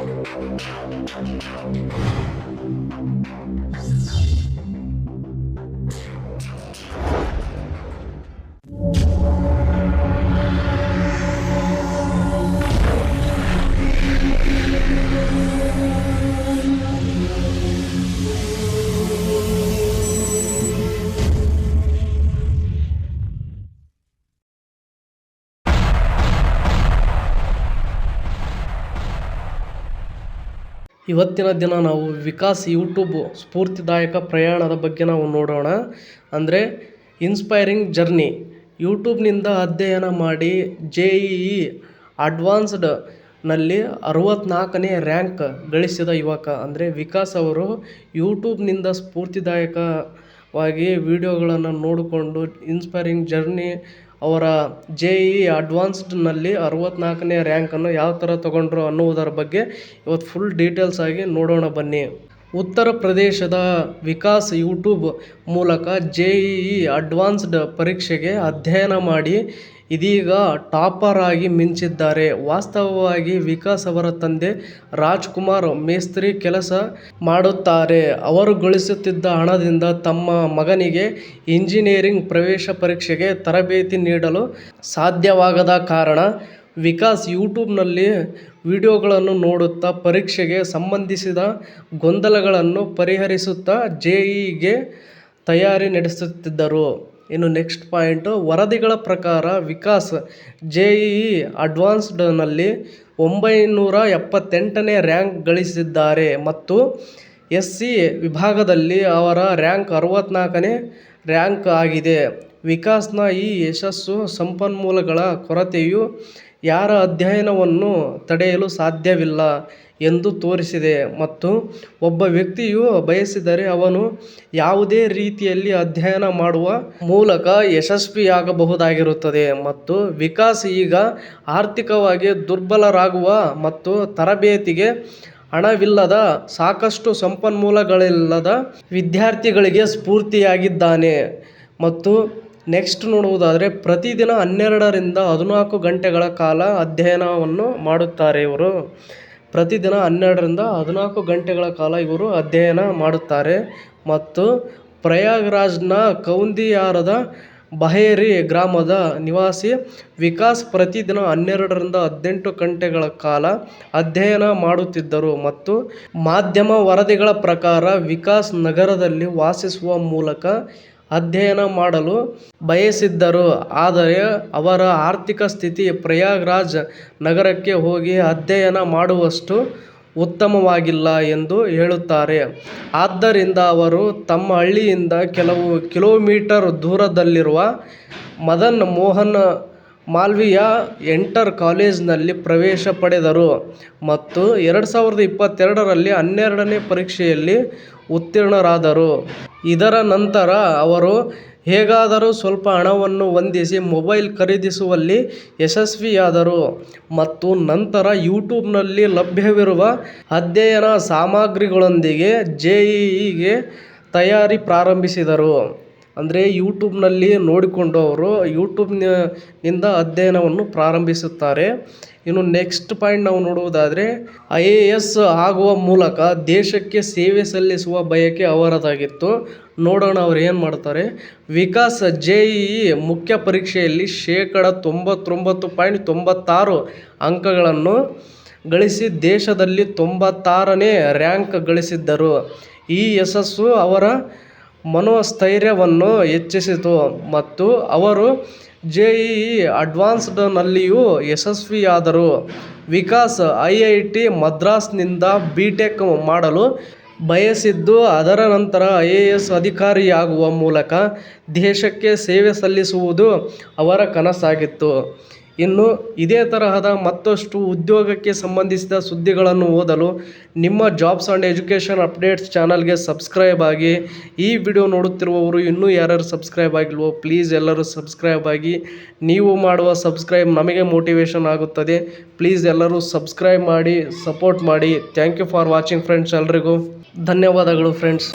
Thank you. ಇವತ್ತಿನ ದಿನ ನಾವು ವಿಕಾಸ್ ಯೂಟ್ಯೂಬ್ ಸ್ಫೂರ್ತಿದಾಯಕ ಪ್ರಯಾಣದ ಬಗ್ಗೆ ನಾವು ನೋಡೋಣ. ಅಂದರೆ ಇನ್ಸ್ಪೈರಿಂಗ್ ಜರ್ನಿ ಯೂಟ್ಯೂಬ್ನಿಂದ ಅಧ್ಯಯನ ಮಾಡಿ ಜೆ ಇ ಇ ಅಡ್ವಾನ್ಸ್ಡ್ನಲ್ಲಿ ರ್ಯಾಂಕ್ ಗಳಿಸಿದ ಯುವಕ. ಅಂದರೆ ವಿಕಾಸ್ ಅವರು ಯೂಟ್ಯೂಬ್ನಿಂದ ಸ್ಫೂರ್ತಿದಾಯಕವಾಗಿ ವಿಡಿಯೋಗಳನ್ನು ನೋಡಿಕೊಂಡು ಇನ್ಸ್ಪೈರಿಂಗ್ ಜರ್ನಿ ಅವರ ಜೆ ಇ ಅಡ್ವಾನ್ಸ್ಡ್ನಲ್ಲಿ ಅರವತ್ತ್ನಾಲ್ಕನೇ ರ್ಯಾಂಕನ್ನು ಯಾವ ಥರ ತಗೊಂಡ್ರು ಅನ್ನುವುದರ ಬಗ್ಗೆ ಇವತ್ತು ಫುಲ್ ಡೀಟೇಲ್ಸ್ ಆಗಿ ನೋಡೋಣ ಬನ್ನಿ. ಉತ್ತರ ಪ್ರದೇಶದ ವಿಕಾಸ್ ಯೂಟ್ಯೂಬ್ ಮೂಲಕ ಜೆ ಇ ಅಡ್ವಾನ್ಸ್ಡ್ ಪರೀಕ್ಷೆಗೆ ಅಧ್ಯಯನ ಮಾಡಿ ಇದೀಗ ಟಾಪರ್ ಆಗಿ ಮಿಂಚಿದ್ದಾರೆ. ವಾಸ್ತವವಾಗಿ ವಿಕಾಸ್ ಅವರ ತಂದೆ ರಾಜ್ಕುಮಾರ್ ಮೇಸ್ತ್ರಿ ಕೆಲಸ ಮಾಡುತ್ತಾರೆ. ಅವರು ಗಳಿಸುತ್ತಿದ್ದ ಹಣದಿಂದ ತಮ್ಮ ಮಗನಿಗೆ ಇಂಜಿನಿಯರಿಂಗ್ ಪ್ರವೇಶ ಪರೀಕ್ಷೆಗೆ ತರಬೇತಿ ನೀಡಲು ಸಾಧ್ಯವಾಗದ ಕಾರಣ ವಿಕಾಸ್ ಯೂಟ್ಯೂಬ್ನಲ್ಲಿ ವಿಡಿಯೋಗಳನ್ನು ನೋಡುತ್ತಾ ಪರೀಕ್ಷೆಗೆ ಸಂಬಂಧಿಸಿದ ಗೊಂದಲಗಳನ್ನು ಪರಿಹರಿಸುತ್ತಾ ಜೆ ಇಗೆ ತಯಾರಿ ನಡೆಸುತ್ತಿದ್ದರು. ಇನ್ನು ನೆಕ್ಸ್ಟ್ ಪಾಯಿಂಟು, ವರದಿಗಳ ಪ್ರಕಾರ ವಿಕಾಸ್ ಜೆ ಇ ಅಡ್ವಾನ್ಸ್ಡ್ನಲ್ಲಿ ಒಂಬೈನೂರ ಎಪ್ಪತ್ತೆಂಟನೇ ರ್ಯಾಂಕ್ ಗಳಿಸಿದ್ದಾರೆ ಮತ್ತು ಎಸ್ ಸಿ ವಿಭಾಗದಲ್ಲಿ ಅವರ ರ್ಯಾಂಕ್ ಅರವತ್ತ್ನಾಲ್ಕನೇ ರ್ಯಾಂಕ್ ಆಗಿದೆ. ವಿಕಾಸ್ನ ಈ ಯಶಸ್ಸು ಸಂಪನ್ಮೂಲಗಳ ಕೊರತೆಯು ಯಾರ ಅಧ್ಯಯನವನ್ನು ತಡೆಯಲು ಸಾಧ್ಯವಿಲ್ಲ ಎಂದು ತೋರಿಸಿದೆ ಮತ್ತು ಒಬ್ಬ ವ್ಯಕ್ತಿಯು ಬಯಸಿದರೆ ಅವನು ಯಾವುದೇ ರೀತಿಯಲ್ಲಿ ಅಧ್ಯಯನ ಮಾಡುವ ಮೂಲಕ ಯಶಸ್ವಿಯಾಗಬಹುದಾಗಿರುತ್ತದೆ ಮತ್ತು ವಿಕಾಸ್ ಈಗ ಆರ್ಥಿಕವಾಗಿ ದುರ್ಬಲರಾಗುವ ಮತ್ತು ತರಬೇತಿಗೆ ಹಣವಿಲ್ಲದ, ಸಾಕಷ್ಟು ಸಂಪನ್ಮೂಲಗಳಿಲ್ಲದ ವಿದ್ಯಾರ್ಥಿಗಳಿಗೆ ಸ್ಫೂರ್ತಿಯಾಗಿದ್ದಾನೆ ಮತ್ತು ನೆಕ್ಸ್ಟ್ ನೋಡುವುದಾದರೆ ಪ್ರತಿದಿನ ಹನ್ನೆರಡರಿಂದ ಹದಿನಾಲ್ಕು ಗಂಟೆಗಳ ಕಾಲ ಅಧ್ಯಯನವನ್ನು ಮಾಡುತ್ತಾರೆ ಇವರು. ಪ್ರತಿದಿನ ಹನ್ನೆರಡರಿಂದ ಹದಿನಾಲ್ಕು ಗಂಟೆಗಳ ಕಾಲ ಇವರು ಅಧ್ಯಯನ ಮಾಡುತ್ತಾರೆ. ಮತ್ತು ಪ್ರಯಾಗ್ರಾಜ್ನ ಕೌಂದಿಯಾರದ ಬಹೇರಿ ಗ್ರಾಮದ ನಿವಾಸಿ ವಿಕಾಸ್ ಪ್ರತಿದಿನ ಹನ್ನೆರಡರಿಂದ ಹದಿನೆಂಟು ಗಂಟೆಗಳ ಕಾಲ ಅಧ್ಯಯನ ಮಾಡುತ್ತಿದ್ದರು. ಮತ್ತು ಮಾಧ್ಯಮ ವರದಿಗಳ ಪ್ರಕಾರ ವಿಕಾಸ್ ನಗರದಲ್ಲಿ ವಾಸಿಸುವ ಮೂಲಕ ಅಧ್ಯಯನ ಮಾಡಲು ಬಯಸಿದ್ದರು. ಆದರೆ ಅವರ ಆರ್ಥಿಕ ಸ್ಥಿತಿ ಪ್ರಯಾಗ್ರಾಜ್ ನಗರಕ್ಕೆ ಹೋಗಿ ಅಧ್ಯಯನ ಮಾಡುವಷ್ಟು ಉತ್ತಮವಾಗಿಲ್ಲ ಎಂದು ಹೇಳುತ್ತಾರೆ. ಆದ್ದರಿಂದ ಅವರು ತಮ್ಮ ಹಳ್ಳಿಯಿಂದ ಕೆಲವು ಕಿಲೋಮೀಟರ್ ದೂರದಲ್ಲಿರುವ ಮದನ್ ಮೋಹನ್ ಮಾಲ್ವಿಯಾ ಎಂಟರ್ ಕಾಲೇಜ್ನಲ್ಲಿ ಪ್ರವೇಶ ಪಡೆದರು ಮತ್ತು ಎರಡು ಸಾವಿರದ ಇಪ್ಪತ್ತೆರಡರಲ್ಲಿ ಹನ್ನೆರಡನೇ ಪರೀಕ್ಷೆಯಲ್ಲಿ ಉತ್ತೀರ್ಣರಾದರು. ಇದರ ನಂತರ ಅವರು ಹೇಗಾದರೂ ಸ್ವಲ್ಪ ಹಣವನ್ನು ಹೊಂದಿಸಿ ಮೊಬೈಲ್ ಖರೀದಿಸುವಲ್ಲಿ ಯಶಸ್ವಿಯಾದರು ಮತ್ತು ನಂತರ ಯೂಟ್ಯೂಬ್ನಲ್ಲಿ ಲಭ್ಯವಿರುವ ಅಧ್ಯಯನ ಸಾಮಗ್ರಿಗಳೊಂದಿಗೆ ಜೆ ಇ ಇಗೆ ತಯಾರಿ ಪ್ರಾರಂಭಿಸಿದರು. ಅಂದರೆ ಯೂಟ್ಯೂಬ್ನಲ್ಲಿ ನೋಡಿಕೊಂಡು ಅವರು ಯೂಟ್ಯೂಬ್ನ ಇಂದ ಅಧ್ಯಯನವನ್ನು ಪ್ರಾರಂಭಿಸುತ್ತಾರೆ. ಇನ್ನು ನೆಕ್ಸ್ಟ್ ಪಾಯಿಂಟ್ ನಾವು ನೋಡುವುದಾದರೆ ಐ ಎ ಎಸ್ ಆಗುವ ಮೂಲಕ ದೇಶಕ್ಕೆ ಸೇವೆ ಸಲ್ಲಿಸುವ ಬಯಕೆ ಅವರದಾಗಿತ್ತು. ನೋಡೋಣ ಅವ್ರು ಏನು ಮಾಡ್ತಾರೆ. ವಿಕಾಸ್ ಜೆ ಇ ಇ ಮುಖ್ಯ ಪರೀಕ್ಷೆಯಲ್ಲಿ ಶೇಕಡ ತೊಂಬತ್ತೊಂಬತ್ತು ಪಾಯಿಂಟ್ ತೊಂಬತ್ತಾರು ಅಂಕಗಳನ್ನು ಗಳಿಸಿ ದೇಶದಲ್ಲಿ ತೊಂಬತ್ತಾರನೇ ರ್ಯಾಂಕ್ ಗಳಿಸಿದ್ದರು. ಈ ಯಶಸ್ಸು ಅವರ ಮನೋಸ್ಥೈರ್ಯವನ್ನು ಹೆಚ್ಚಿಸಿತು ಮತ್ತು ಅವರು ಜೆ ಇ ಇ ಅಡ್ವಾನ್ಸ್ಡ್ನಲ್ಲಿಯೂ ಯಶಸ್ವಿಯಾದರು. ವಿಕಾಸ್ ಐ ಐ ಟಿ ಮದ್ರಾಸ್ನಿಂದ ಬಿ ಟೆಕ್ ಮಾಡಲು ಬಯಸಿದ್ದು, ಅದರ ನಂತರ ಐ ಎ ಎಸ್ ಅಧಿಕಾರಿಯಾಗುವ ಮೂಲಕ ದೇಶಕ್ಕೆ ಸೇವೆ ಸಲ್ಲಿಸುವುದು ಅವರ ಕನಸಾಗಿತ್ತು. ಇನ್ನು ಇದೇ ತರಹದ ಮತ್ತಷ್ಟು ಉದ್ಯೋಗಕ್ಕೆ ಸಂಬಂಧಿಸಿದ ಸುದ್ದಿಗಳನ್ನು ಓದಲು ನಿಮ್ಮ ಜಾಬ್ಸ್ ಆ್ಯಂಡ್ ಎಜುಕೇಷನ್ ಅಪ್ಡೇಟ್ಸ್ ಚಾನಲ್ಗೆ ಸಬ್ಸ್ಕ್ರೈಬ್ ಆಗಿ ಈ ವಿಡಿಯೋ ನೋಡುತ್ತಿರುವವರು ಇನ್ನೂ ಯಾರ್ಯಾರು ಸಬ್ಸ್ಕ್ರೈಬ್ ಆಗಿಲ್ವೋ ಪ್ಲೀಸ್ ಎಲ್ಲರೂ ಸಬ್ಸ್ಕ್ರೈಬ್ ಆಗಿ ನೀವು ಮಾಡುವ ಸಬ್ಸ್ಕ್ರೈಬ್ ನಮಗೆ ಮೋಟಿವೇಶನ್ ಆಗುತ್ತದೆ. ಪ್ಲೀಸ್ ಎಲ್ಲರೂ ಸಬ್ಸ್ಕ್ರೈಬ್ ಮಾಡಿ, ಸಪೋರ್ಟ್ ಮಾಡಿ. Thank you for watching friends ಎಲ್ರಿಗೂ. ಧನ್ಯವಾದಗಳು ಫ್ರೆಂಡ್ಸ್.